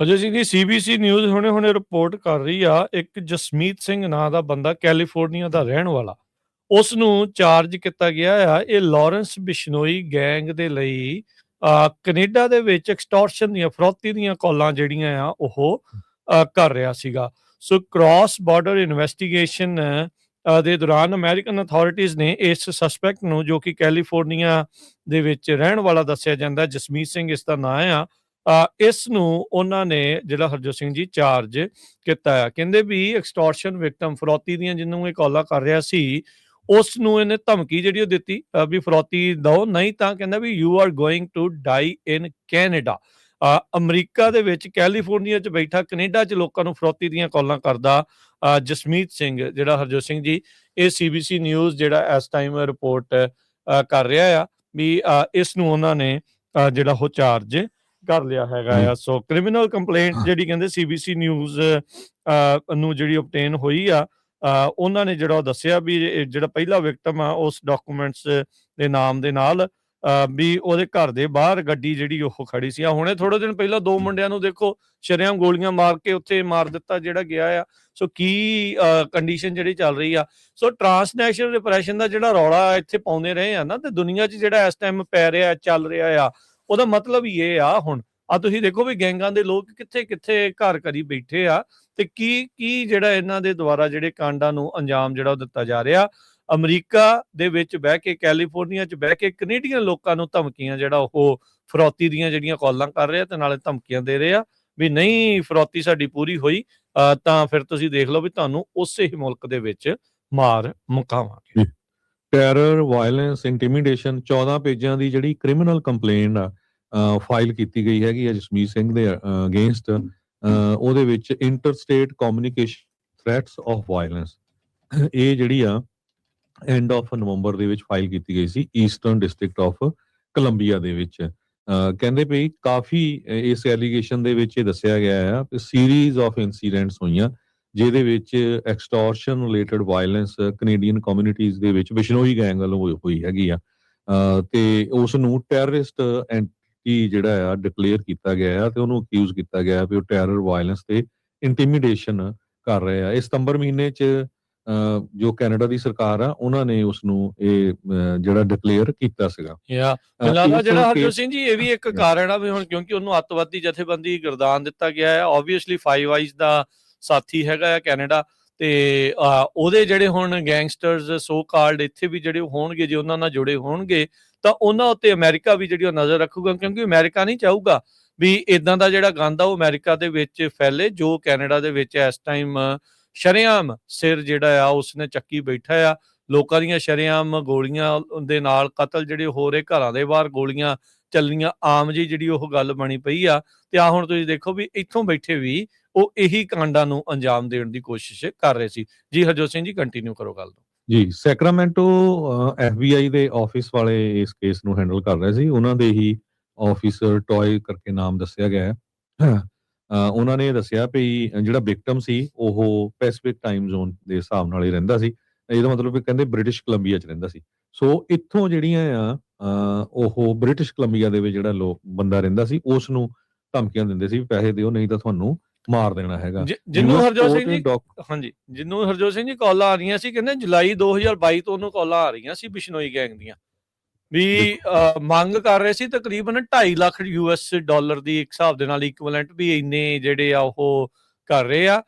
ਅਜੇ Singh ji CBC news ਹੁਣੇ ਹੁਣੇ report ਕਰ ਰਹੀ ਆ ਇੱਕ ਜਸਮੀਤ ਸਿੰਘ ਨਾਂ ਦਾ ਬੰਦਾ ਕੈਲੀਫੋਰਨੀਆ ਦਾ ਰਹਿਣ ਵਾਲਾ। ਉਸ ਨੂੰ ਚਾਰਜ ਕੀਤਾ ਗਿਆ ਆ ਇਹ ਲਾਰੈਂਸ ਬਿਸ਼ਨੋਈ ਗੈਂਗ ਦੇ ਲਈ ਅ, ਕੈਨੇਡਾ ਦੇ ਵਿੱਚ ਐਕਸਟੋਰਸ਼ਨ ਦੀਆਂ ਫਰੋਤੀ ਦੀਆਂ ਕਾਲਾਂ ਜਿਹੜੀਆਂ ਆ ਉਹ ਕਰ ਰਿਹਾ ਸੀਗਾ। ਸੋ ਕ੍ਰਾਸ ਬਾਰਡਰ ਇਨਵੈਸਟੀਗੇਸ਼ਨ ਦੇ ਦੌਰਾਨ ਅਮਰੀਕਨ ਅਥਾਰਟੀਆਂ ਨੇ ਇਸ ਸਸਪੈਕਟ ਨੂੰ ਜੋ ਕਿ ਕੈਲੀਫੋਰਨੀਆ ਦੇ ਵਿੱਚ ਰਹਿਣ ਵਾਲਾ ਦੱਸਿਆ ਜਾਂਦਾ ਜਸਮੀਤ ਸਿੰਘ ਇਸ ਦਾ ਨਾਂ ਆ ਇਸ ਨੂੰ ਉਹਨਾਂ ਨੇ ਜਿਹੜਾ ਹਰਜੋਤ ਸਿੰਘ ਜੀ ਚਾਰਜ ਕੀਤਾ ਆ, ਕਹਿੰਦੇ ਵੀ ਐਕਸਟੋਰਸ਼ਨ ਵਿਕਟਮ ਫਰੌਤੀ ਦੀਆਂ ਜਿਹਨੂੰ ਇਹ ਕਾਲਾਂ ਕਰ ਰਿਹਾ ਸੀ, ਉਸ ਨੂੰ ਇਹਨੇ ਧਮਕੀ ਜਿਹੜੀ ਉਹ ਦਿੱਤੀ ਵੀ ਫਰੋਤੀ ਦਿਓ, ਨਹੀਂ ਤਾਂ ਕਹਿੰਦਾ ਵੀ you are going to die in Canada America ਦੇ ਵਿੱਚ ਕੈਲੀਫੋਰਨੀਆ 'ਚ ਬੈਠਾ, ਕੈਨੇਡਾ 'ਚ ਲੋਕਾਂ ਨੂੰ ਫਰੋਤੀ ਦੀਆਂ ਕਾਲਾਂ ਕਰਦਾ ਜਸਮੀਤ ਸਿੰਘ, ਜਿਹੜਾ ਹਰਜੋਤ ਸਿੰਘ ਜੀ, ਇਹ ਸੀਬੀਸੀ ਨਿਊਜ਼ ਜਿਹੜਾ ਇਸ ਟਾਈਮ ਰਿਪੋਰਟ ਕਰ ਰਿਹਾ ਆ, ਵੀ ਇਸ ਨੂੰ ਉਹਨਾਂ ਨੇ ਜਿਹੜਾ ਉਹ ਚਾਰਜ ਕਰ ਲਿਆ ਹੈਗਾ ਆ। ਸੋ ਕ੍ਰਿਮੀਨਲ ਕੰਪਲੇਂਟ ਜਿਹੜੀ ਕਹਿੰਦੇ ਸੀਬੀਸੀ ਨਿਊਜ਼ ਨੂੰ ਜਿਹੜੀ obtain ਹੋਈ ਆ ਉਹਨਾਂ ਨੇ ਜਿਹੜਾ ਦੱਸਿਆ ਵੀ ਜਿਹੜਾ ਪਹਿਲਾ ਵਿਕਟਮ ਆ ਉਸ ਡਾਕੂਮੈਂਟਸ ਦੇ ਨਾਮ ਦੇ ਨਾਲ ਵੀ ਉਹਦੇ ਘਰ ਦੇ ਬਾਹਰ ਗੱਡੀ ਜਿਹੜੀ ਉਹ ਖੜੀ ਸੀ। ਆ ਹੁਣੇ ਥੋੜੇ ਦਿਨ ਪਹਿਲਾਂ ਦੋ ਮੁੰਡਿਆਂ ਨੂੰ ਦੇਖੋ ਸ਼ਰੇਆਮ ਗੋਲੀਆਂ ਮਾਰ ਕੇ ਉੱਥੇ ਮਾਰ ਦਿੱਤਾ ਜਿਹੜਾ ਗਿਆ ਆ। ਸੋ ਕੀ ਕੰਡੀਸ਼ਨ ਜਿਹੜੀ ਚੱਲ ਰਹੀ ਆ। ਸੋ ਟਰਾਂਸਨੈਸ਼ਨਲ ਰਿਪਰੈਸ਼ਨ ਦਾ ਜਿਹੜਾ ਰੌਲਾ ਇੱਥੇ ਪਾਉਂਦੇ ਰਹੇ ਆ ਨਾ ਤੇ ਦੁਨੀਆ 'ਚ ਜਿਹੜਾ ਇਸ ਟਾਈਮ ਪੈ ਰਿਹਾ ਚੱਲ ਰਿਹਾ ਆ ਉਹਦਾ ਮਤਲਬ ਇਹ ਆ ਹੁਣ, ਆ ਤੁਸੀਂ ਦੇਖੋ ਵੀ ਗੈਂਗਾਂ ਦੇ ਲੋਕ ਕਿੱਥੇ ਕਿੱਥੇ ਘਰ ਕਰੀ ਬੈਠੇ ਆ ਤੇ ਕੀ ਕੀ ਜਿਹੜਾ ਇਹਨਾਂ ਦੇ ਦੁਆਰਾ ਜਿਹੜੇ ਕਾਂਡਾਂ ਨੂੰ ਅੰਜਾਮ ਜਿਹੜਾ ਉਹ ਦਿੱਤਾ ਜਾ ਰਿਹਾ, ਅਮਰੀਕਾ ਦੇ ਵਿੱਚ ਬਹਿ ਕੇ, ਕੈਲੀਫੋਰਨੀਆ 'ਚ ਬਹਿ ਕੇ ਕੈਨੇਡੀਅਨ ਲੋਕਾਂ ਨੂੰ ਧਮਕੀਆਂ ਜਿਹੜਾ ਉਹ ਫਰੌਤੀ ਦੀਆਂ ਜਿਹੜੀਆਂ ਕਾਲਾਂ ਕਰ ਰਿਹਾ ਆ ਤੇ ਨਾਲੇ ਧਮਕੀਆਂ ਦੇ ਰਹੇ ਆ ਵੀ ਨਹੀਂ ਫਰੌਤੀ ਸਾਡੀ ਪੂਰੀ ਹੋਈ ਤਾਂ ਫਿਰ ਤੁਸੀਂ ਦੇਖ ਲਓ ਵੀ ਤੁਹਾਨੂੰ ਉਸੇ ਹੀ ਮੁਲਕ ਦੇ ਵਿੱਚ ਮਾਰ ਮੁਕਾਵਾਂਗੇ। ਟੈਰਰ, ਵਾਇਲੈਂਸ, ਇੰਟੀਮੀਡੇਸ਼ਨ 14 ਪੇਜਾਂ ਦੀ ਜਿਹੜੀ ਕ੍ਰਿਮੀਨਲ ਕੰਪਲੇਨ ਆ ਫਾਈਲ ਕੀਤੀ ਗਈ ਹੈਗੀ ਆ ਜਸਮੀਤ ਸਿੰਘ ਦੇ ਅਗੇਂਸਟ ਉਹਦੇ ਵਿੱਚ interstate communication threats of violence. ਇਹ ਜਿਹੜੀ ਆ ਐਂਡ ਆਫ ਨਵੰਬਰ ਦੇ ਵਿੱਚ ਫਾਈਲ ਕੀਤੀ ਗਈ ਸੀ ਈਸਟਰਨ ਡਿਸਟ੍ਰਿਕਟ ਆਫ ਕੋਲੰਬੀਆ ਦੇ ਵਿੱਚ। ਕਹਿੰਦੇ ਵੀ ਕਾਫੀ ਇਸ ਐਲੀਗੇਸ਼ਨ ਦੇ ਵਿੱਚ ਇਹ ਦੱਸਿਆ ਗਿਆ ਆ, ਕਿ ਸੀਰੀਜ਼ ਆਫ ਇਨਸੀਡੈਂਟਸ ਹੋਈਆਂ। ਜਿਹਦੇ ਵਿੱਚ extortion related violence Canadian communities ਦੇ ਵਿੱਚ ਬਿਸ਼ਨੋਈ ਗੈਂਗ ਵੱਲੋਂ ਹੋਈ- ਹੈਗੀ ਆ। ਤੇ ਉਸ ਨੂੰ ਟੈਰਰਿਸਟ ਐਂਟੀ ਜਿਹੜਾ ਆ ਡਿਕਲੇਅਰ ਕੀਤਾ ਗਿਆ ਆ ਤੇ ਉਹਨੂੰ ਅਕਿਊਜ਼ ਕੀਤਾ ਗਿਆ ਵੀ ਉਹ ਟੈਰਰ ਵਾਇਲੈਂਸ ਤੇ ਇੰਟੀਮੀਡੇਸ਼ਨ ਕਰ ਰਹੇ ਆ। ਇਹ ਸਤੰਬਰ ਮਹੀਨੇ ਚ ਜੋ ਕੈਨੇਡਾ ਦੀ ਸਰਕਾਰ ਆ ਉਹਨਾਂ ਨੇ ਉਸ ਨੂੰ ਇਹ ਜਿਹੜਾ ਡਿਕਲੇਅਰ ਕੀਤਾ ਸੀਗਾ। ਯਾ ਇਸ ਜਿਹੜਾ ਹਰਜੋਤ ਸਿੰਘ ਜੀ ਇਹ ਵੀ ਇੱਕ ਕਾਰਨ ਆ ਵੀ ਹੁਣ ਕਿਉਂਕਿ ਉਹਨੂੰ ਅੱਤਵਾਦੀ ਜਥੇਬੰਦੀ ਗਰਦਾਨ ਦਿੱਤਾ ਗਿਆ ਹੈ ਆਬਵੀਅਸਲੀ ਫਾਈਵ ਆਈਜ਼ ਦਾ ਸਾਥੀ ਹੈਗਾ ਆ ਕੈਨੇਡਾ ਤੇ ਉਹਦੇ ਜਿਹੜੇ ਹੁਣ ਗੈਂਗਸਟਰਸ ਸੋ ਕਾਲਡ ਇੱਥੇ ਵੀ ਜਿਹੜੇ ਹੋਣਗੇ, ਜੇ ਉਹਨਾਂ ਨਾਲ ਜੁੜੇ ਹੋਣਗੇ, ਤਾਂ ਉਹਨਾਂ ਉੱਤੇ ਅਮਰੀਕਾ ਵੀ ਜਿਹੜੀ ਉਹ ਨਜ਼ਰ ਰੱਖੂਗਾ, ਕਿਉਂਕਿ ਅਮਰੀਕਾ ਨਹੀਂ ਚਾਹੂਗਾ ਵੀ ਇਦਾਂ ਦਾ ਜਿਹੜਾ ਗੰਦ ਆ ਉਹ ਅਮਰੀਕਾ ਦੇ ਵਿੱਚ ਫੈਲੇ, ਜੋ ਕੈਨੇਡਾ ਦੇ ਵਿੱਚ ਇਸ ਟਾਈਮ ਸ਼ਰੇਆਮ ਸਿਰ ਜਿਹੜਾ ਆ, ਉਸਨੇ ਚੱਕੀ ਬੈਠਾ ਆ। ਲੋਕਾਂ ਦੀਆਂ ਸ਼ਰੇਆਮ ਗੋਲੀਆਂ ਦੇ ਨਾਲ ਕਤਲ ਜਿਹੜੇ ਹੋ ਰਹੇ, ਘਰਾਂ ਦੇ ਬਾਹਰ ਗੋਲੀਆਂ ਚੱਲਣੀਆਂ, ਆਮ ਜੀ ਜਿਹੜੀ ਉਹ ਗੱਲ ਬਣੀ ਪਈ ਆ। ਤੇ ਆ ਹੁਣ ਤੁਸੀਂ ਦੇਖੋ ਵੀ ਇੱਥੋਂ ਬੈਠੇ ਵੀ ਉਹ ਇਹੀ ਕਾਂਡਾਂ ਨੂੰ ਅੰਜਾਮ ਦੇਣ ਦੀ ਕੋਸ਼ਿਸ਼ ਕਰ ਰਹੇ ਸੀ। ਜੀ ਹਰਜੋਤ ਸਿੰਘ ਜੀ ਕੰਟੀਨਿਊ ਕਰੋ ਗੱਲ ਨੂੰ ਜੀ ਸੈਕਰਾਮੈਂਟੋ ਐਫਬੀਆਈ ਦੇ ਆਫਿਸ ਵਾਲੇ ਇਸ ਕੇਸ ਨੂੰ ਹੈਂਡਲ ਕਰ ਰਹੇ ਸੀ। ਉਹਨਾਂ ਦੇ ਹੀ ਆਫੀਸਰ ਟੌਏ ਕਰਕੇ ਨਾਮ ਦੱਸਿਆ ਗਿਆ ਹੈ। ਉਹਨਾਂ ਨੇ ਦੱਸਿਆ ਵੀ ਜਿਹੜਾ ਵਿਕਟਮ ਸੀ, ਉਹ ਪੈਸੀਫਿਕ ਟਾਈਮ ਜ਼ੋਨ ਦੇ ਹਿਸਾਬ ਨਾਲ ਹੀ ਰਹਿੰਦਾ ਸੀ। ਇਹਦਾ ਮਤਲਬ ਵੀ ਕਹਿੰਦੇ ਬ੍ਰਿਟਿਸ਼ ਕੋਲੰਬੀਆ ਚ ਰਹਿੰਦਾ ਸੀ। ਸੋ ਇੱਥੋਂ ਜਿਹੜੀਆਂ ਆ ਉਹ ਬ੍ਰਿਟਿਸ਼ ਕੋਲੰਬੀਆ ਦੇ ਵਿੱਚ ਜਿਹੜਾ ਲੋਕ ਬੰਦਾ ਰਹਿੰਦਾ ਸੀ, ਉਸ ਨੂੰ ਧਮਕੀਆਂ ਦਿੰਦੇ ਸੀ ਪੈਸੇ ਦਿਓ, ਨਹੀਂ ਤਾਂ ਤੁਹਾਨੂੰ ਮਾਰ ਦੇਣਾ ਹੈਗਾ। ਜਿ- ਜਿਹਨੂੰ US ਹਰਜੋਤ ਸਿੰਘ ਜੀ ਹਾਂਜੀ ਜਿਹਨੂੰ ਹਰਜੋਤ ਸਿੰਘ ਜੀ ਕਾਲਾਂ ਆ ਰਹੀਆਂ ਸੀ ਕਹਿੰਦੇ ਜੁਲਾਈ 2022 ਤੋਂ ਉਹਨੂੰ ਕਾਲਾਂ ਆ ਰਹੀਆਂ ਸੀ ਬਿਸ਼ਨੋਈ ਗੈਂਗ ਦੀਆਂ। ਵੀ ਮੰਗ ਕਰ ਰਹੇ ਸੀ ਤਕਰੀਬਨ 2.5 ਲੱਖ ਯੂਐਸ ਡਾਲਰ ਦੀ ਇੱਕ ਹਿਸਾਬ ਦੇ ਨਾਲ ਇਕੁਇਵਲੈਂਟ ਵੀ ਇੰਨੇ ਜਿਹੜੇ ਆ ਉਹ ਕਰ ਰਹੇ ਆ।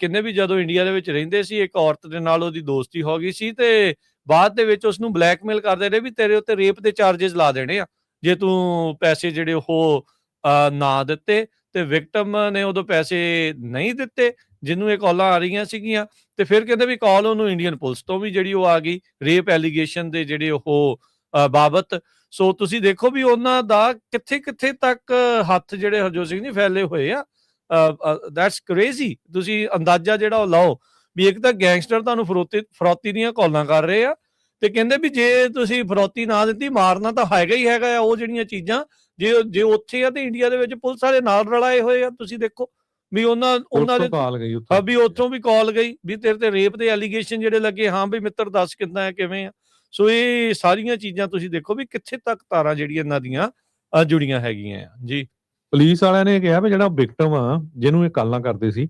ਕਹਿੰਦੇ ਵੀ ਜਦੋਂ ਇੰਡੀਆ ਦੇ ਵਿੱਚ ਰਹਿੰਦੇ ਸੀ ਇੱਕ ਔਰਤ ਦੇ ਨਾਲ ਉਹਦੀ ਦੋਸਤੀ ਹੋ ਗਈ ਸੀ ਤੇ ਬਾਅਦ ਦੇ ਵਿੱਚ ਉਸ ਨੂੰ ਬਲੈਕਮੇਲ ਕਰਦੇ ਰਹੇ ਵੀ ਤੇਰੇ ਉੱਤੇ ਰੇਪ ਦੇ ਚਾਰजेस ਲਾ ਦੇਣੇ ਆ। ਜੇ ਤੂੰ ਪੈਸੇ ਜਿਹੜੇ ਉਹ ਨਾ ਦਿੱਤੇ ਤੇ ਵਿਕਟਮ ਨੇ ਉਦੋਂ ਪੈਸੇ ਨਹੀਂ ਦਿੱਤੇ, ਜਿਹਨੂੰ ਇਹ ਕਾਲਾਂ ਆ ਰਹੀਆਂ ਸੀਗੀਆਂ, ਤੇ ਫਿਰ ਕਹਿੰਦੇ ਵੀ ਕਾਲ ਉਹਨੂੰ ਇੰਡੀਅਨ ਪੁਲਿਸ ਤੋਂ ਵੀ ਜਿਹੜੀ ਉਹ ਆ ਗਈ ਰੇਪ ਐਲੀਗੇਸ਼ਨ ਦੇ ਜਿਹੜੇ ਉਹ ਬਾਬਤ। ਸੋ ਤੁਸੀਂ ਦੇਖੋ ਵੀ ਉਹਨਾਂ ਦਾ ਕਿੱਥੇ ਕਿੱਥੇ ਤੱਕ ਹੱਥ ਜਿਹੜੇ ਹਰਜੋਤ ਸਿੰਘ ਜੀ ਫੈਲੇ ਹੋਏ ਆ ਦੈਟਸ ਕ੍ਰੇਜ਼ੀ ਤੁਸੀਂ ਅੰਦਾਜ਼ਾ ਜਿਹੜਾ ਉਹ ਲਾਓ ਵੀ ਇੱਕ ਤਾਂ ਗੈਂਗਸਟਰ ਤੁਹਾਨੂੰ ਫਰੋਤੀ ਫਰੋਤੀ ਦੀਆਂ ਕਾਲਾਂ ਕਰ ਰਹੇ ਆ ਤੇ ਕਹਿੰਦੇ ਵੀ ਜੇ ਤੁਸੀਂ ਫਰੌਤੀ ਨਾ ਦਿੱਤੀ ਮਾਰਨਾ ਤਾਂ ਹੈਗਾ ਹੀ ਹੈਗਾ ਆ ਉਹ ਜਿਹੜੀਆਂ ਚੀਜ਼ਾਂ ਜੇ ਜੇ ਉੱਥੇ ਆ ਤੇ ਇੰਡੀਆ ਦੇ ਵਿੱਚ ਪੁਲਿਸ ਵਾਲੇ ਨਾਲ ਰਲਾਏ ਹੋਏ ਆ ਤੁਸੀਂ ਦੇਖੋ ਵੀ ਉਹਨਾਂ ਉਹਨਾਂ ਦੇ ਕਾਲ ਗਈ ਹਾਂ ਵੀ ਉੱਥੋਂ ਵੀ ਕਾਲ ਗਈ ਵੀ ਤੇਰੇ ਤੇ ਰੇਪ ਦੇ ਐਲੀਗੇਸ਼ਨ ਜਿਹੜੇ ਲੱਗੇ ਹਾਂ ਵੀ ਮਿੱਤਰ ਦੱਸ ਕਿੱਦਾਂ ਹੈ ਕਿਵੇਂ ਆ। ਸੋ ਇਹ ਸਾਰੀਆਂ ਚੀਜ਼ਾਂ ਤੁਸੀਂ ਦੇਖੋ ਵੀ ਕਿੱਥੇ ਤੱਕ ਤਾਰਾਂ ਜਿਹੜੀਆਂ ਇਹਨਾਂ ਦੀਆਂ ਜੁੜੀਆਂ ਹੈਗੀਆਂ ਆ ਜੀ। ਪੁਲਿਸ ਵਾਲਿਆਂ ਨੇ ਕਿਹਾ ਵੀ ਜਿਹੜਾ ਵਿਕਟਮ ਆ ਜਿਹਨੂੰ ਇਹ ਕਾਲਾਂ ਕਰਦੇ ਸੀ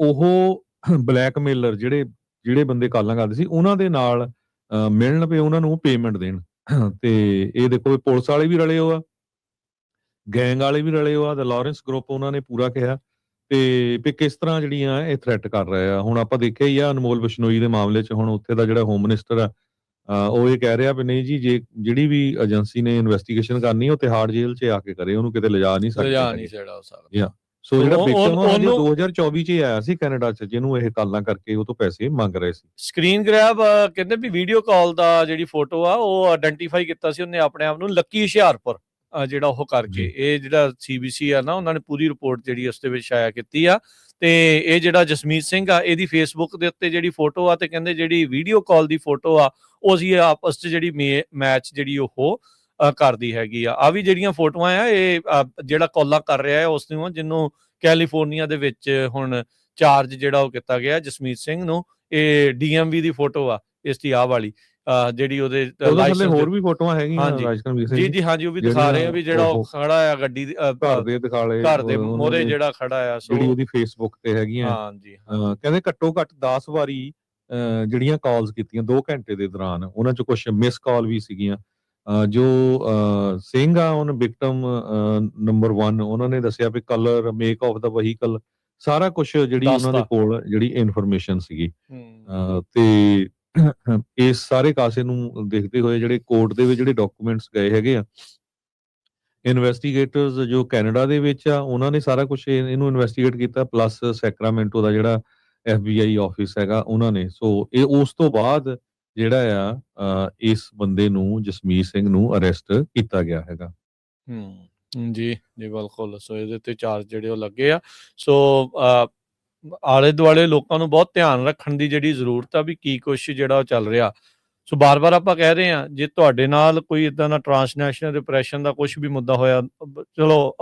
ਉਹ ਬਲੈਕਮੇਲਰ ਜਿਹੜੇ ਜਿਹੜੇ ਬੰਦੇ ਕਾਲਾਂ ਕਰਦੇ ਸੀ ਉਹਨਾਂ ਦੇ ਨਾਲ ਮਿਲਣ ਪਏ ਉਹਨਾਂ ਨੂੰ ਪੇਮੈਂਟ ਦੇਣ। ਤੇ ਇਹ ਦੇਖੋ ਵੀ ਪੁਲਿਸ ਵਾਲੇ ਵੀ ਰਲੇ ਹੋ ਆ। ਗੈਂਗ ਵਾਲੇ ਵੀ ਰਲੇ ਹੋ ਆ ਦਾ ਲਾਰੈਂਸ ਗਰੁੱਪ ਉਹਨਾਂ ਨੇ ਪੂਰਾ ਕਿਹਾ। ਤੇ ਵੀ ਕਿਸ ਤਰ੍ਹਾਂ ਜਿਹੜੀਆਂ ਇਹ ਥ੍ਰੈਟ ਕਰ ਰਹੇ ਆ। ਹੁਣ ਆਪਾਂ ਦੇਖਿਆ ਹੀ ਆ ਅਨਮੋਲ ਬਿਸ਼ਨੋਈ ਦੇ ਮਾਮਲੇ 'ਚ ਹੁਣ ਉੱਥੇ ਦਾ ਜਿਹੜਾ ਹੋਮ ਮਿਨਿਸਟਰ ਆ ਉਹ ਇਹ ਕਹਿ ਰਿਹਾ ਵੀ ਨਹੀਂ ਜੀ ਜੇ ਜਿਹੜੀ ਵੀ ਏਜੰਸੀ ਨੇ ਇਨਵੈਸਟੀਗੇਸ਼ਨ ਕਰਨੀ ਉਹ ਤਿਹਾੜ ਜੇਲ੍ਹ 'ਚ ਆ ਕੇ ਕਰੇ। ਉਹਨੂੰ ਕਿਤੇ ਲਿਜਾ ਨਹੀਂ ਸਕਦੇ। ਲਿਜਾ। ਨਹੀਂ ਛੜਾ ਹੋ। ਸਕਦਾ ਸੋ ਜਿਹੜਾ ਵਿਕਟਮ ਉਹਨੂੰ- 2024 ਚ ਹੀ ਆਇਆ ਸੀ ਕੈਨੇਡਾ ਚ ਜਿਹਨੂੰ ਇਹ ਕਾਲਾਂ ਕਰਕੇ ਉਹ ਤੋਂ ਪੈਸੇ ਮੰਗ ਰਹੇ ਸੀ। ਸਕਰੀਨ ਗ੍ਰੈਬ ਕਹਿੰਦੇ ਵੀ ਵੀਡੀਓ ਕਾਲ ਦਾ ਜਿਹੜੀ ਫੋਟੋ ਆ ਉਹ ਆਇਡੈਂਟੀਫਾਈ ਕੀਤਾ ਸੀ ਉਹਨੇ ਆਪਣੇ ਆਪ ਨੂੰ ਲੱਕੀ ਹੁਸ਼ਿਆਰਪੁਰ ਜਿਹੜਾ ਉਹ ਕਰਕੇ। ਇਹ ਜਿਹੜਾ ਸੀਬੀਸੀ ਆ ਨਾ ਉਹਨਾਂ ਨੇ ਪੂਰੀ ਰਿਪੋਰਟ ਜਿਹੜੀ ਉਸ ਦੇ ਵਿੱਚ ਸ਼ਾਇਆ ਕੀਤੀ ਆ। ਤੇ ਇਹ ਜਿਹੜਾ ਜਸਮੀਤ ਸਿੰਘ ਆ ਇਹਦੀ ਫੇਸਬੁੱਕ ਦੇ ਉੱਤੇ ਜਿਹੜੀ ਫੋਟੋ ਆ ਤੇ ਕਹਿੰਦੇ ਜਿਹੜੀ ਵੀਡੀਓ ਕਾਲ ਦੀ ਫੋਟੋ ਆ ਉਹ ਸੀ ਆਪਸ ਚ ਜਿਹੜੀ ਮੈਚ ਜਿਹੜੀ ਉਹ ਕਰਦੀ ਹੈਗੀ ਆ। ਆ ਵੀ ਜਿਹੜੀਆਂ ਫੋਟੋਆਂ ਆ ਇਹ ਜਿਹੜਾ ਕਾਲਾਂ ਕਰ ਰਿਹਾ ਹੈ ਉਸ ਨੂੰ ਆ, ਜਿਹਨੂੰ ਕੈਲੀਫੋਰਨੀਆ ਦੇ ਵਿੱਚ ਹੁਣ ਚਾਰਜ ਜਿਹੜਾ ਉਹ ਕੀਤਾ ਗਿਆ ਜਸਮੀਤ ਸਿੰਘ ਨੂੰ ਇਹ ਡੀਐਮਵੀ ਦੀ ਫੋਟੋ ਆ ਇਸ ਦੀ ਆਹ ਵਾਲੀ ਜਿਹੜੀ ਉਹਦੇ license ਹੋਰ ਵੀ ਫੋਟੋਆਂ ਹੈਗੀਆਂ। ਰਾਜਕਨਵੀਰ ਸਿੰਘ ਜੀ ਜੀ। ਹਾਂਜੀ ਉਹ ਵੀ ਦਿਖਾ ਰਹੇ ਆ ਵੀ ਜਿਹੜਾ ਉਹ ਖੜਾ ਆ ਗੱਡੀ ਘਰ ਦੇ ਦਿਖਾਲੇ ਘਰ ਦੇ ਮੋਰੇ ਜਿਹੜਾ ਖੜਾ ਆ ਸੋ ਜਿਹੜੀ ਉਹਦੀ ਫੇਸਬੁੱਕ ਤੇ ਹੈਗੀਆਂ। ਹਾਂਜੀ ਕਹਿੰਦੇ ਘੱਟੋ ਘੱਟ 10 ਵਾਰੀ ਜਿਹੜੀਆਂ ਕਾਲਸ ਕੀਤੀਆਂ 2 ਘੰਟੇ ਦੇ ਦੌਰਾਨ ਉਹਨਾਂ ਚ ਕੁਝ ਮਿਸ ਕਾਲ ਵੀ ਸੀਗੀਆਂ। ਜੋ ਸਿੰਘ ਆ ਉਹਨ ਵਿਕਟਮ ਨੰਬਰ 1 ਉਹਨਾਂ ਨੇ ਦੱਸਿਆ ਵੀ ਕਲਰ ਮੇਕ ਆਫ ਦਾ ਵਹੀਕਲ ਸਾਰਾ ਕੁਝ ਜਿਹੜੀ ਉਹਨਾਂ ਦੇ। ਕੋਲ ਜਿਹੜੀ ਇਨਫੋਰਮੇਸ਼ਨ ਸੀਗੀ। ਤੇ ਇਸ ਸਾਰੇ ਕਾਸੇ ਨੂੰ ਦੇਖਦੇ ਹੋਏ ਜਿਹੜੇ ਕੋਰਟ ਦੇ ਵਿੱਚ ਜਿਹੜੇ ਡਾਕੂਮੈਂਟਸ ਗਏ ਹੈਗੇ ਆ ਇਨਵੈਸਟੀਗੇਟਰਸ ਜੋ ਕੈਨੇਡਾ ਦੇ ਵਿੱਚ ਆ ਉਹਨਾਂ ਨੇ ਸਾਰਾ ਕੁਝ ਇਹਨੂੰ ਇਨਵੈਸਟੀਗੇਟ ਕੀਤਾ ਪਲੱਸ ਸੈਕਰਾਮੈਂਟੋ ਦਾ ਜਿਹੜਾ FBI ਆਫਿਸ ਹੈਗਾ ਉਹਨਾਂ ਨੇ। ਸੋ ਇਹ ਉਸ ਤੋਂ ਬਾਅਦ ਜਿਹੜਾ ਆ ਇਸ ਬੰਦੇ ਨੂੰ, ਜਸਮੀਤ ਸਿੰਘ ਨੂੰ ਅਰੈਸਟ ਕੀਤਾ ਗਿਆ ਹੈਗਾ। ਹੂੰ ਜੀ ਜੀ, ਬਿਲਕੁਲ। ਸੋ ਇਹਦੇ ਤੇ ਚਾਰਜ ਜਿਹੜੇ ਉਹ ਲੱਗੇ ਆ। ਸੋ ਆਲੇ ਦੁਆਲੇ ਲੋਕਾਂ ਨੂੰ ਬਹੁਤ ਧਿਆਨ ਰੱਖਣ ਦੀ ਜਿਹੜੀ ਜ਼ਰੂਰਤ ਆ ਵੀ ਕੀ ਕੁਛ ਜਿਹੜਾ ਉਹ ਚੱਲ ਰਿਹਾ। ਸੋ ਬਾਰ-ਬਾਰ ਆਪਾਂ ਕਹਿ ਰਹੇ ਆ, ਜੇ ਤੁਹਾਡੇ ਨਾਲ ਕੋਈ ਇਦਾਂ ਦਾ ਟਰਾਂਸਨੈਸ਼ਨਲ ਰਿਪਰੈਸ਼ਨ ਦਾ ਕੁਝ ਵੀ ਮੁੱਦਾ ਹੋਇਆ ਚਲੋ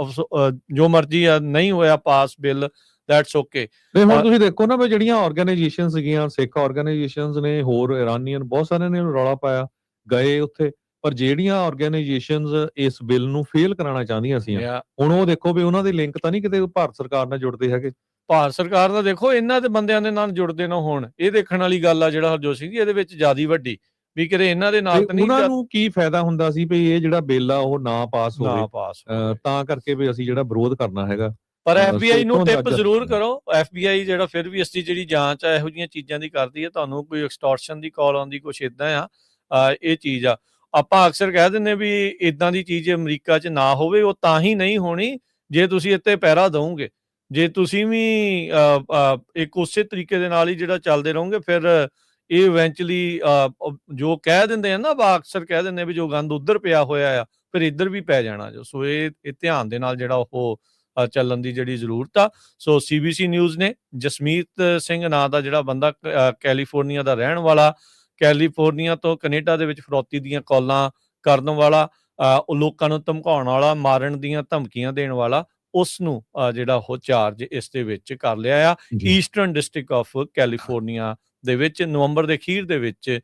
ਜੋ ਮਰਜ਼ੀ ਆ, ਨਹੀਂ ਹੋਇਆ ਪਾਸ ਬਿੱਲ ਦੈਟਸ ਓਕੇ ਤੇ ਹੁਣ ਤੁਸੀਂ ਦੇਖੋ ਨਾ ਵੀ ਜਿਹੜੀਆਂ ਆਰਗੇਨਾਈਜੇਸ਼ਨ ਸੀਗੀਆਂ ਸਿੱਖ ਆਰਗੇਨਾਈਜੇਸ਼ਨਸ ਨੇ ਹੋਰ ਇਰਾਨੀਅਨ ਬਹੁਤ ਸਾਰਿਆਂ ਨੇ ਰੌਲਾ ਪਾਇਆ ਗਏ ਉੱਥੇ ਪਰ ਜਿਹੜੀਆਂ ਆਰਗੇਨਾਈਜੇਸ਼ਨਸ ਇਸ ਬਿੱਲ ਨੂੰ ਫੇਲ ਕਰਾਉਣਾ ਚਾਹੁੰਦੀਆਂ ਸੀ ਹੁਣ ਉਹ ਦੇਖੋ ਵੀ ਉਹਨਾਂ ਦੇ ਲਿੰਕ ਤਾਂ ਨਹੀਂ ਕਿਤੇ ਭਾਰਤ ਸਰਕਾਰ ਨਾਲ ਜੁੜਦੇ ਹੈਗੇ। ਭਾਰਤ ਸਰਕਾਰ ਦਾ ਦੇਖੋ ਇਹਨਾਂ ਦੇ ਬੰਦਿਆਂ ਦੇ ਨਾਲ ਜੁੜਦੇ ਨਾ ਹੋਣ। ਇਹ ਦੇਖਣ ਵਾਲੀ ਗੱਲ ਆ ਜਿਹੜਾ ਹਰਜੋਤ ਸਿੰਘ ਜੀ ਇਹਦੇ ਵਿੱਚ ਜਿਆਦੀ ਵੱਡੀ ਵੀ ਕਿਤੇ ਇਹਨਾਂ ਦੇ ਨਾਲ ਤੇ ਨਹੀਂ ਉਹਨਾਂ ਨੂੰ ਕੀ ਫਾਇਦਾ ਹੁੰਦਾ ਸੀ ਵੀ ਇਹ ਜਿਹੜਾ ਬਿੱਲ ਆ ਉਹ ਨਾ ਪਾਸ ਹੋਵੇ। ਤਾਂ ਕਰਕੇ ਵੀ ਅਸੀਂ ਜਿਹੜਾ ਵਿਰੋਧ ਕਰਨਾ ਹੈਗਾ। ਪਰ ਅਹ, ਐਫਬੀਆਈ ਨੂੰ ਸੋ ਟਿਪ ਜ਼ਰੂਰ ਕਰੋ। ਐਫਬੀਆਈ ਜਿਹੜਾ ਫਿਰ ਵੀ ਅਸੀਂ ਜਿਹੜੀ ਜਾਂਚ ਆ ਇਹੋ ਜੀਆਂ ਚੀਜ਼ਾਂ ਦੀ ਕਰਦੀ ਹੈ ਤੁਹਾਨੂੰ ਕੋਈ ਐਕਸਟੋਰਸ਼ਨ ਦੀ ਕਾਲ ਆਉਂਦੀ ਕੁਛ ਇਦਾਂ ਆ ਇਹ ਚੀਜ਼ ਆ। ਆਪਾਂ ਅਕਸਰ ਕਹਿ ਦਿੰਨੇ ਵੀ ਇਦਾਂ ਦੀ ਚੀਜ਼ ਅਮਰੀਕਾ 'ਚ ਨਾ ਹੋਵੇ ਉਹ ਤਾਂ ਹੀ ਨਹੀਂ ਹੋਣੀ ਜੇ ਤੁਸੀਂ ਇੱਥੇ ਪਹਿਰਾ ਦਵੋਗੇ। ਜੇ ਤੁਸੀਂ ਵੀ ਇੱਕ ਉਸੇ ਤਰੀਕੇ ਦੇ ਨਾਲ ਹੀ ਜਿਹੜਾ ਚੱਲਦੇ ਰਹੋਗੇ ਫਿਰ ਇਹ ਇਵੈਂਚੁਅਲੀ ਜੋ ਕਹਿ ਦਿੰਦੇ ਆ ਨਾ ਵਾ ਅਕਸਰ ਕਹਿ ਦਿੰਦੇ ਵੀ ਜੋ ਗੰਦ ਉਧਰ ਪਿਆ ਹੋਇਆ ਆ ਫਿਰ ਇੱਧਰ ਵੀ ਪੈ ਜਾਣਾ ਜੋ। ਸੋ ਇਹ ਧਿਆਨ ਦੇ ਨਾਲ ਜਿਹੜਾ ਉਹ ਚੱਲਣ ਦੀ ਜਿਹੜੀ ਜ਼ਰੂਰਤ ਆ। ਸੋ ਸੀਬੀਸੀ ਨਿਊਜ਼ ਨੇ ਜਸਮੀਤ ਸਿੰਘ ਨਾਂ ਦਾ ਜਿਹੜਾ ਬੰਦਾ ਕੈਲੀਫੋਰਨੀਆ ਦਾ ਰਹਿਣ ਵਾਲਾ ਕੈਲੀਫੋਰਨੀਆ ਤੋਂ ਕੈਨੇਡਾ ਦੇ ਵਿੱਚ ਫਰੌਤੀ ਦੀਆਂ ਕਾਲਾਂ ਕਰਨ ਵਾਲਾ ਉਹ ਲੋਕਾਂ ਨੂੰ ਧਮਕਾਉਣ ਵਾਲਾ ਮਾਰਨ ਦੀਆਂ ਧਮਕੀਆਂ ਦੇਣ ਵਾਲਾ ਉਸ ਨੂੰ ਜਿਹੜਾ ਉਹ ਚਾਰਜ ਇਸ ਦੇ ਵਿੱਚ ਕਰ ਲਿਆ ਆ। ਈਸਟਰਨ ਡਿਸਟ੍ਰਿਕਟ ਆਫ ਕੈਲੀਫੋਰਨੀਆ ਦੇ ਵਿੱਚ ਨਵੰਬਰ ਦੇ ਅਖੀਰ ਦੇ ਵਿੱਚ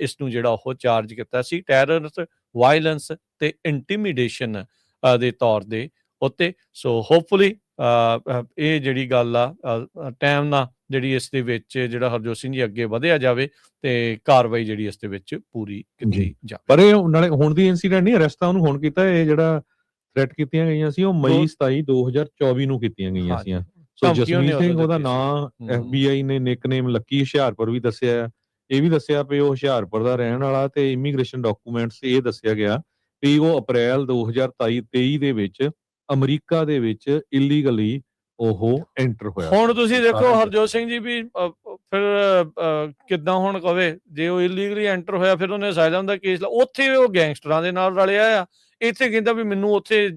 ਇਸ ਨੂੰ ਜਿਹੜਾ ਉਹ ਚਾਰਜ ਕੀਤਾ ਸੀ। ਟੈਰਰ ਵਾਇਲੈਂਸ ਤੇ ਇੰਟੀਮੀਡੇਸ਼ਨ ਦੇ ਤੌਰ ਦੇ ਉੱਤੇ। ਸੋ ਹੋਪਫੁਲੀ ਇਹ ਜਿਹੜੀ ਗੱਲ ਆ ਟਾਈਮ ਨਾਲ ਜਿਹੜੀ ਇਸ ਦੇ ਵਿੱਚ ਜਿਹੜਾ ਹਰਜੋਤ ਸਿੰਘ ਜੀ ਅੱਗੇ ਵਧਿਆ ਜਾਵੇ ਤੇ ਕਾਰਵਾਈ ਜਿਹੜੀ ਇਸ ਦੇ ਵਿੱਚ ਪੂਰੀ ਕੀਤੀ ਜੀ। ਜਾਵੇ। ਪਰ ਇਹ ਨਾਲੇ ਹੁਣ ਦੀ ਇਨਸੀਡੈਂਟ ਨਹੀਂ ਅਰੈਸਟ ਤਾਂ ਉਹਨੂੰ ਹੁਣ ਕੀਤਾ ਇਹ ਜਿਹੜਾ ਥ੍ਰੈਟ ਕੀਤੀਆਂ ਗਈਆਂ ਸੀ ਉਹ ਮਈ ਦੋ- 27 2024 ਨੂੰ ਕੀਤੀਆਂ ਗਈਆਂ ਸੋ ਉਹਨੇ ਜਸਮੀਤ ਸਿੰਘ ਉਹਦਾ ਦਿੱਤੀ ਸੀ। ਨਾਂ ਨਿਕਨੇਮ ਲੱਕੀ ਹੁਸ਼ਿਆਰਪੁਰ ਵੀ ਦੱਸਿਆ ਇਹ ਵੀ ਦੱਸਿਆ ਵੀ ਉਹ ਹੁਸ਼ਿਆਰਪੁਰ ਦਾ ਰਹਿਣ ਵਾਲਾ ਤੇ ਇਮੀਗ੍ਰੇਸ਼ਨ ਡਾਕੂਮੈਂਟਸ ਇਹ ਦੱਸਿਆ ਗਿਆ ਵੀ ਉਹ ਅਪ੍ਰੈਲ 2023 23 ਦੇ ਵਿੱਚ ਅਮਰੀਕਾ ਦੇ ਵਿੱਚ ਇਲੀਗਲੀ ਉਹ ਐਂਟਰ ਹੋਇਆ ਹੁਣ ਤੁਸੀਂ ਦੇਖੋ ਹਰਜੋਤ ਸਿੰਘ ਜੀ ਵੀ ਫਿਰ ਕਿੱਦਾਂ ਹੁਣ ਕਵੇ ਜੇ ਉਹ ਇਲੀਗਲੀ ਐਂਟਰ ਹੋਇਆ ਫਿਰ ਉਹਨੇ ਅਸਾਈਲਮ ਦਾ ਕੇਸ ਲਾ ਉੱਥੇ ਉਹ ਗੈਂਗਸਟਰਾਂ ਦੇ ਨਾਲ ਰਲਿਆ ਆ। ਇੱਥੇ ਕਹਿੰਦਾ ਵੀ ਮੈਨੂੰ ਉੱਥੇ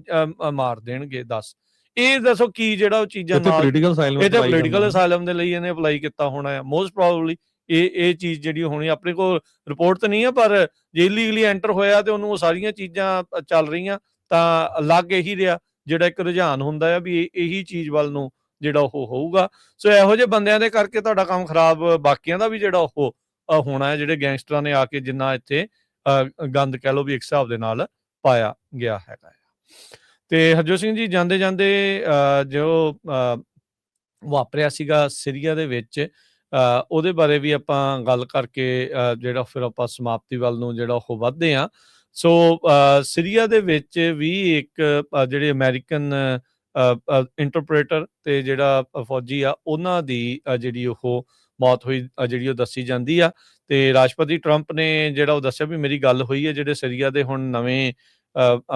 ਮਾਰ ਦੇਣਗੇ ਦੱਸ। ਇਹ ਦੱਸੋ ਕੀ ਜਿਹੜਾ ਉਹ ਚੀਜ਼ਾਂ ਨਾਲ ਪੋਲੀਟੀਕਲ ਸਾਇਲੈਂਸ ਇਹ ਤਾਂ ਪੋਲੀਟੀਕਲ ਅਸਾਈਲਮ ਦੇ ਲਈ ਇਹਨੇ ਅਪਲਾਈ ਕੀਤਾ ਹੋਣਾ ਹੈ ਮੋਸਟ ਪ੍ਰੋਬਬਲੀ ਇਹ ਇਹ ਚੀਜ਼ ਜਿਹੜੀ ਹੋਣੀ ਆਪਣੇ ਕੋਲ ਰਿਪੋਰਟ ਤਾਂ ਨਹੀਂ ਹੈ ਪਰ ਜੇ ਇਲੀਗਲੀ ਐਂਟਰ ਹੋਇਆ ਤੇ ਉਹਨੂੰ ਉਹ ਸਾਰੀਆਂ ਚੀਜ਼ਾਂ ਚੱਲ ਰਹੀਆਂ ਤਾਂ ਲੱਗ ਇਹੀ ਰਿਹਾ। ਜਿਹੜਾ ਇੱਕ ਰੁਝਾਨ ਹੁੰਦਾ ਆ ਵੀ ਇਹ- ਇਹੀ ਚੀਜ਼ ਵੱਲ ਨੂੰ ਜਿਹੜਾ ਉਹ ਹੋਊਗਾ। ਸੋ ਇਹੋ ਜਿਹੇ ਬੰਦਿਆਂ ਦੇ ਕਰਕੇ ਤੁਹਾਡਾ ਕੰਮ ਖਰਾਬ ਬਾਕੀਆਂ ਦਾ ਵੀ ਜਿਹੜਾ ਉਹ ਹੋਣਾ ਹੈ ਜਿਹੜੇ ਗੈਂਗਸਟਰਾਂ ਨੇ ਆ ਕੇ ਜਿੰਨਾ ਇੱਥੇ ਗੰਦ ਕਹਿ ਲਓ ਵੀ ਇੱਕ ਹਿਸਾਬ ਦੇ ਨਾਲ ਪਾਇਆ ਗਿਆ ਹੈਗਾ ਤੇ ਹਰਜੋਤ ਸਿੰਘ ਜੀ ਜਾਂਦੇ ਜਾਂਦੇ ਅ, ਜੋ ਅ, ਵਾਪਰਿਆ ਸੀਗਾ ਸਿਰੀਆ ਦੇ ਵਿੱਚ ਅ, ਉਹਦੇ ਬਾਰੇ ਵੀ ਆਪਾਂ ਗੱਲ ਕਰਕੇ ਅ, ਜਿਹੜਾ ਫਿਰ ਆਪਾਂ ਸਮਾਪਤੀ ਵੱਲ ਨੂੰ ਜਿਹੜਾ ਉਹ ਵੱਧਦੇ ਆ। ਸੋ ਅ, ਸੀਰੀਆ ਦੇ ਵਿੱਚ ਵੀ ਇੱਕ ਜਿਹੜੇ ਅਮਰੀਕਨ ਇੰਟਰਪ੍ਰੀਟਰ ਤੇ ਜਿਹੜਾ ਫੌਜੀ ਆ ਉਹਨਾਂ ਦੀ ਜਿਹੜੀ ਉਹ ਮੌਤ ਹੋਈ ਜਿਹੜੀ ਉਹ ਦੱਸੀ ਜਾਂਦੀ ਆ। ਤੇ ਰਾਸ਼ਟਰਪਤੀ ਟਰੰਪ ਨੇ ਜਿਹੜਾ ਉਹ ਦੱਸਿਆ ਵੀ ਮੇਰੀ ਗੱਲ ਹੋਈ ਹੈ ਜਿਹੜੇ ਸੀਰੀਆ ਦੇ ਹੁਣ ਨਵੇਂ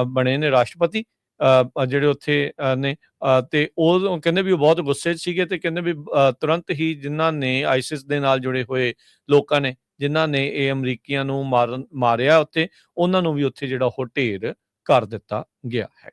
ਬਣੇ ਨੇ ਰਾਸ਼ਟਰਪਤੀ ਜਿਹੜੇ ਉੱਥੇ ਨੇ ਅ, ਤੇ ਉਹ ਕਹਿੰਦੇ ਵੀ ਉਹ ਬਹੁਤ ਗੁੱਸੇ 'ਚ ਸੀਗੇ ਤੇ ਕਹਿੰਦੇ ਵੀ ਤੁਰੰਤ ਹੀ ਜਿਨ੍ਹਾਂ ਨੇ ਆਈਸਿਸ ਦੇ ਨਾਲ ਜੁੜੇ ਹੋਏ ਲੋਕਾਂ ਨੇ ਜਿਨ੍ਹਾਂ ਨੇ ਇਹ ਅਮਰੀਕੀਆਂ ਨੂੰ ਮਾਰਨ, ਮਾਰਿਆ ਉੱਥੇ ਉਹਨਾਂ ਨੂੰ ਵੀ ਉੱਥੇ ਜਿਹੜਾ ਉਹ ਢੇਰ ਕਰ ਦਿੱਤਾ ਗਿਆ ਹੈ